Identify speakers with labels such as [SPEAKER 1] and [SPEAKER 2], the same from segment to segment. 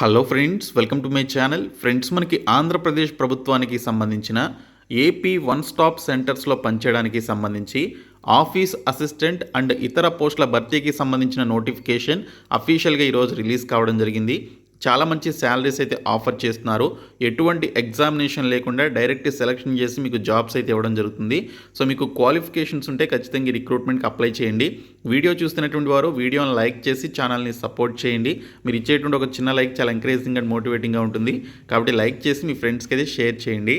[SPEAKER 1] Hello friends welcome to my channel friends మనకి ఆంధ్రప్రదేశ్ ప్రభుత్వానికి సంబంధించిన ఏపీ వన్ స్టాప్ సెంటర్స్లో పనిచేయడానికి సంబంధించి ఆఫీస్ అసిస్టెంట్ అండ్ ఇతర పోస్టుల భర్తీకి సంబంధించిన నోటిఫికేషన్ అఫీషియల్గా ఈరోజు రిలీజ్ కావడం జరిగింది. చాలా మంచి శాలరీస్ అయితే ఆఫర్ చేస్తున్నారు. ఎటువంటి ఎగ్జామినేషన్ లేకుండా డైరెక్ట్ సెలెక్షన్ చేసి మీకు జాబ్స్ అయితే ఇవ్వడం జరుగుతుంది. సో మీకు క్వాలిఫికేషన్స్ ఉంటే ఖచ్చితంగా ఈ రిక్రూట్మెంట్కి అప్లై చేయండి. వీడియో చూస్తున్నటువంటి వారు వీడియోని లైక్ చేసి ఛానల్ని సపోర్ట్ చేయండి. మీరు ఇచ్చేటువంటి ఒక చిన్న లైక్ చాలా ఎంకరేజింగ్ అండ్ మోటివేటింగ్గా ఉంటుంది. కాబట్టి లైక్ చేసి మీ ఫ్రెండ్స్కి అయితే షేర్ చేయండి.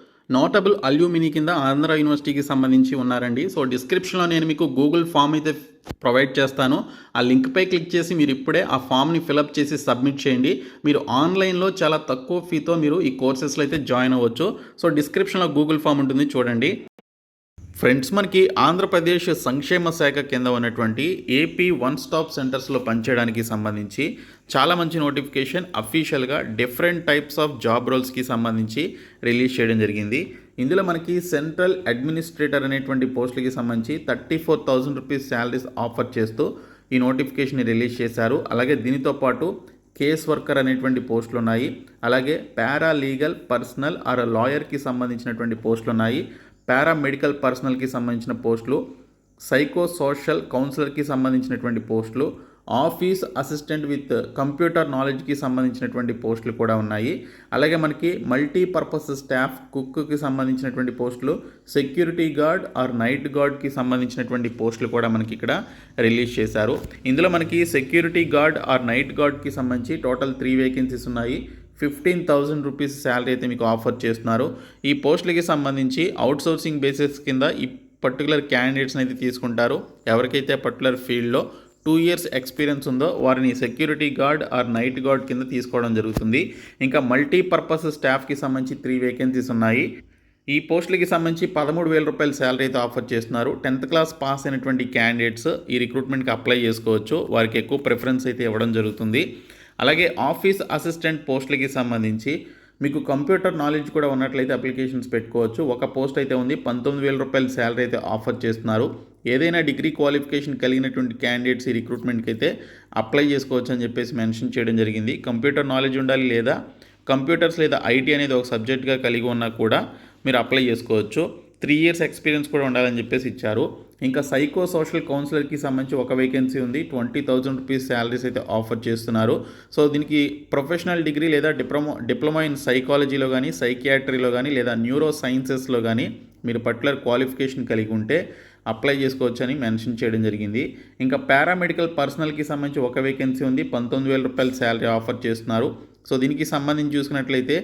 [SPEAKER 1] notable alumni కింద ఆంధ్ర యూనివర్సిటీకి సంబంధించి ఉన్నారండి. సో డిస్క్రిప్షన్లో నేను మీకు గూగుల్ ఫామ్ అయితే ప్రొవైడ్ చేస్తాను. ఆ లింక్పై క్లిక్ చేసి మీరు ఇప్పుడే ఆ ఫామ్ని ఫిలప్ చేసి సబ్మిట్ చేయండి. మీరు ఆన్లైన్లో చాలా తక్కువ ఫీతో మీరు ఈ కోర్సెస్లో అయితే జాయిన్ అవ్వచ్చు. సో డిస్క్రిప్షన్లో గూగుల్ ఫామ్ ఉంటుంది చూడండి. ఫ్రెండ్స్ మనకి ఆంధ్రప్రదేశ్ సంక్షేమ శాఖ కింద ఉన్నటువంటి ఏపీ వన్ స్టాప్ సెంటర్స్లో పనిచేయడానికి సంబంధించి చాలా మంచి నోటిఫికేషన్ అఫీషియల్గా డిఫరెంట్ టైప్స్ ఆఫ్ జాబ్ రోల్స్కి సంబంధించి రిలీజ్ చేయడం జరిగింది. ఇందులో మనకి సెంట్రల్ అడ్మినిస్ట్రేటర్ అనేటువంటి పోస్టులకి సంబంధించి thirty four thousand rupees salaries offer చేస్తూ ఈ నోటిఫికేషన్ రిలీజ్ చేశారు. అలాగే దీనితో పాటు కేస్ వర్కర్ అనేటువంటి పోస్టులు ఉన్నాయి. అలాగే పారా లీగల్ పర్సనల్ ఆర్ లాయర్కి సంబంధించినటువంటి పోస్టులు ఉన్నాయి. పారామెడికల్ పర్సనల్కి సంబంధించిన పోస్టులు సైకో సోషల్ కౌన్సిలర్కి సంబంధించినటువంటి పోస్టులు ఆఫీస్ అసిస్టెంట్ విత్ కంప్యూటర్ నాలెడ్జ్కి సంబంధించినటువంటి పోస్టులు కూడా ఉన్నాయి. అలాగే మనకి మల్టీపర్పస్ స్టాఫ్ కుక్కి సంబంధించినటువంటి పోస్టులు సెక్యూరిటీ గార్డ్ ఆర్ నైట్ గార్డ్కి సంబంధించినటువంటి పోస్టులు కూడా మనకి ఇక్కడ రిలీజ్ చేశారు. ఇందులో మనకి సెక్యూరిటీ గార్డ్ ఆర్ నైట్ గార్డ్కి సంబంధించి టోటల్ త్రీ వేకెన్సీస్ ఉన్నాయి. ఫిఫ్టీన్ థౌజండ్ రూపీస్ శాలరీ అయితే మీకు ఆఫర్ చేస్తున్నారు. ఈ పోస్టులకి సంబంధించి అవుట్ సోర్సింగ్ బేసిస్ కింద ఈ పర్టికులర్ క్యాండిడేట్స్ని అయితే తీసుకుంటారు. ఎవరికైతే పర్టికులర్ ఫీల్డ్లో టూ ఇయర్స్ ఎక్స్పీరియన్స్ ఉందో వారిని security guard or night guard కింద తీసుకోవడం జరుగుతుంది. ఇంకా మల్టీపర్పస్ స్టాఫ్కి సంబంధించి త్రీ వేకెన్సీస్ ఉన్నాయి. ఈ పోస్టులకి సంబంధించి పదమూడు వేల రూపాయల శాలరీ అయితే ఆఫర్ చేస్తున్నారు. టెన్త్ క్లాస్ పాస్ అయినటువంటి క్యాండిడేట్స్ ఈ రిక్రూట్మెంట్కి అప్లై చేసుకోవచ్చు. వారికి ఎక్కువ ప్రిఫరెన్స్ అయితే ఇవ్వడం జరుగుతుంది. అలాగే ఆఫీస్ అసిస్టెంట్ పోస్టులకి సంబంధించి మీకు కంప్యూటర్ నాలెడ్జ్ కూడా ఉన్నట్లయితే అప్లికేషన్స్ పెట్టుకోవచ్చు. ఒక పోస్ట్ అయితే ఉంది. పంతొమ్మిది వేల రూపాయల శాలరీ అయితే ఆఫర్ చేస్తున్నారు. ఏదైనా డిగ్రీ క్వాలిఫికేషన్ కలిగినటువంటి క్యాండిడేట్స్ ఈ రిక్రూట్మెంట్కి అయితే అప్లై చేసుకోవచ్చు అని చెప్పేసి మెన్షన్ చేయడం జరిగింది. కంప్యూటర్ నాలెడ్జ్ ఉండాలి లేదా కంప్యూటర్స్ లేదా ఐటీ అనేది ఒక సబ్జెక్ట్గా కలిగి ఉన్నా కూడా మీరు అప్లై చేసుకోవచ్చు. త్రీ ఇయర్స్ ఎక్స్పీరియన్స్ కూడా ఉండాలని చెప్పేసి ఇచ్చారు. ఇంకా సైకో సోషల్ కౌన్సిలర్కి సంబంధించి ఒక వేకెన్సీ ఉంది. ట్వంటీ థౌజండ్ రూపీస్ శాలరీస్ అయితే ఆఫర్ చేస్తున్నారు. సో దీనికి ప్రొఫెషనల్ డిగ్రీ లేదా డిప్లొమా డిప్లొమా ఇన్ సైకాలజీలో కానీ సైకియాట్రీలో కానీ లేదా న్యూరో సైన్సెస్లో కానీ మీరు పర్టికులర్ క్వాలిఫికేషన్ కలిగి ఉంటే అప్లై చేసుకోవచ్చని మెన్షన్ చేయడం జరిగింది. ఇంకా పారామెడికల్ పర్సనల్కి సంబంధించి ఒక వేకెన్సీ ఉంది. పంతొమ్మిది వేల రూపాయల శాలరీ ఆఫర్ చేస్తున్నారు. సో దీనికి సంబంధించి చూసుకున్నట్లయితే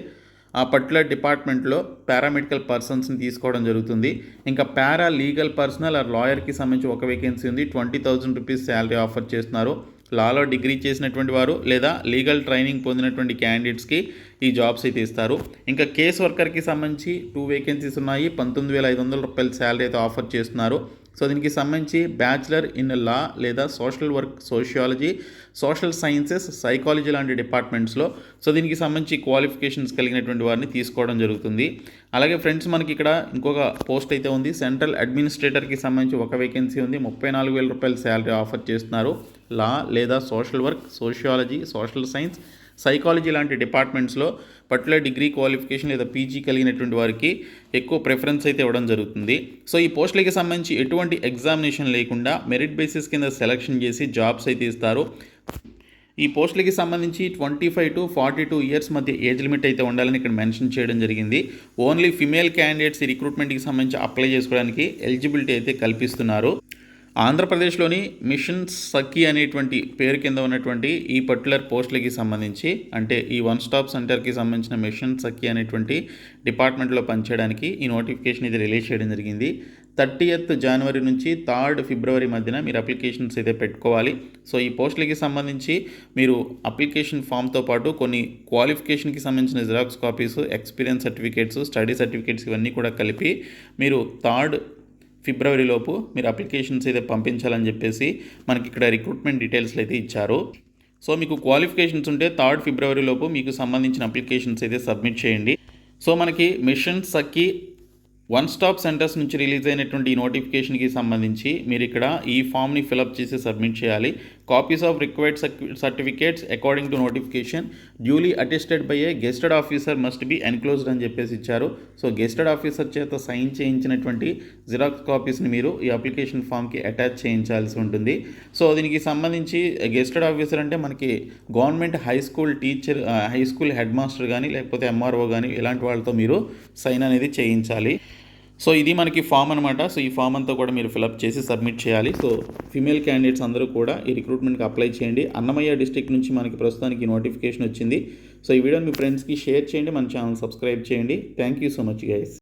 [SPEAKER 1] ఆ పర్టికులర్ డిపార్ట్మెంట్లో పారామెడికల్ పర్సన్స్ని తీసుకోవడం జరుగుతుంది. ఇంకా పారా లీగల్ పర్సనల్ ఆ లాయర్కి సంబంధించి ఒక వేకెన్సీ ఉంది. Twenty thousand rupees salary offer చేస్తున్నారు. లాలో డిగ్రీ చేసినటువంటి వారు లేదా లీగల్ ట్రైనింగ్ పొందినటువంటి క్యాండిడేట్స్కి ఈ జాబ్స్ అయితే ఇస్తారు. ఇంకా కేస్ వర్కర్కి సంబంధించి టూ వేకెన్సీస్ ఉన్నాయి. పంతొమ్మిది వేల ఐదు వందల రూపాయల శాలరీ అయితే ఆఫర్ చేస్తున్నారు. సో దీనికి సంబంధించి బ్యాచిలర్ ఇన్ లా లేదా social work sociology social sciences psychology లాంటి డిపార్ట్మెంట్స్లో. సో దీనికి సంబంధించి క్వాలిఫికేషన్స్ కలిగినటువంటి వారిని తీసుకోవడం జరుగుతుంది. అలాగే ఫ్రెండ్స్ మనకి ఇక్కడ ఇంకొక పోస్ట్ అయితే ఉంది. సెంట్రల్ అడ్మినిస్ట్రేటర్కి సంబంధించి ఒక వేకెన్సీ ఉంది. ముప్పై నాలుగు వేల రూపాయల శాలరీ ఆఫర్ చేస్తున్నారు. లా లేదా social work sociology social science psychology లాంటి డిపార్ట్మెంట్స్లో పర్టికులర్ డిగ్రీ క్వాలిఫికేషన్ లేదా పీజీ కలిగినటువంటి వారికి ఎక్కువ ప్రిఫరెన్స్ అయితే ఇవ్వడం జరుగుతుంది. సో ఈ పోస్టులకి సంబంధించి ఎటువంటి ఎగ్జామినేషన్ లేకుండా మెరిట్ బేసిస్ కింద సెలక్షన్ చేసి జాబ్స్ అయితే ఇస్తారు. ఈ పోస్టులకి సంబంధించి twenty five to forty two years మధ్య ఏజ్ లిమిట్ అయితే ఉండాలని ఇక్కడ మెన్షన్ చేయడం జరిగింది. ఓన్లీ ఫిమేల్ క్యాండిడేట్స్ ఈ రిక్రూట్మెంట్కి సంబంధించి అప్లై చేసుకోవడానికి ఎలిజిబిలిటీ అయితే కల్పిస్తున్నారు. ఆంధ్రప్రదేశ్లోని మిషన్ సఖీ అనేటువంటి పేరు కింద ఉన్నటువంటి ఈ పర్టికులర్ పోస్టులకి సంబంధించి అంటే ఈ వన్ స్టాప్ సెంటర్కి సంబంధించిన మిషన్ సఖీ అనేటువంటి డిపార్ట్మెంట్లో పనిచేయడానికి ఈ నోటిఫికేషన్ ఇది రిలీజ్ చేయడం జరిగింది. థర్టీయత్ జనవరి నుంచి థర్డ్ ఫిబ్రవరి మధ్యన మీరు అప్లికేషన్స్ అయితే పెట్టుకోవాలి. సో ఈ పోస్టులకి సంబంధించి మీరు అప్లికేషన్ ఫామ్తో పాటు కొన్ని క్వాలిఫికేషన్కి సంబంధించిన xerox copies experience certificates study certificates ఇవన్నీ కూడా కలిపి మీరు థర్డ్ ఫిబ్రవరిలోపు మీరు అప్లికేషన్స్ అయితే పంపించాలని చెప్పేసి మనకి ఇక్కడ రిక్రూట్మెంట్ డీటెయిల్స్లో అయితే ఇచ్చారు. సో మీకు క్వాలిఫికేషన్స్ ఉంటే థర్డ్ ఫిబ్రవరిలోపు మీకు సంబంధించిన అప్లికేషన్స్ అయితే సబ్మిట్ చేయండి. సో మనకి mission Sakki one stop centres నుంచి రిలీజ్ అయినటువంటి ఈ నోటిఫికేషన్కి సంబంధించి మీరు ఇక్కడ ఈ ఫామ్ని ఫిలప్ చేసి సబ్మిట్ చేయాలి. Copies of required certificates according to notification duly attested by a gazetted officer must be enclosed అని చెప్పేసి ఇచ్చారు. సో గెస్టెడ్ ఆఫీసర్ చేత సైన్ చేయించినటువంటి జిరాక్స్ కాపీస్ని మీరు ఈ అప్లికేషన్ ఫామ్కి అటాచ్ చేయించాల్సి ఉంటుంది. సో దీనికి సంబంధించి గెస్టెడ్ ఆఫీసర్ అంటే మనకి government high school teacher high school head master కానీ లేకపోతే ఎంఆర్ఓ కానీ ఇలాంటి వాళ్ళతో మీరు సైన్ అనేది చేయించాలి. సో ఇది మనకి ఫామ్ అనమాట సో ఈ ఫామ్ అంతా కూడా మీరు ఫిలప్ చేసి సబ్మిట్ చేయాలి. సో ఫీమేల్ క్యాండిడేట్స్ అందరూ కూడా ఈ రిక్రూట్మెంట్కి అప్లై చేయండి. అన్నమయ్య డిస్టిక్ నుంచి మనకి ప్రస్తుతానికి నోటిఫికేషన్ వచ్చింది. సో ఈ వీడియోని మీ ఫ్రెండ్స్కి షేర్ చేయండి. మన ఛానల్ సబ్స్క్రైబ్ చేయండి. Thank you so much guys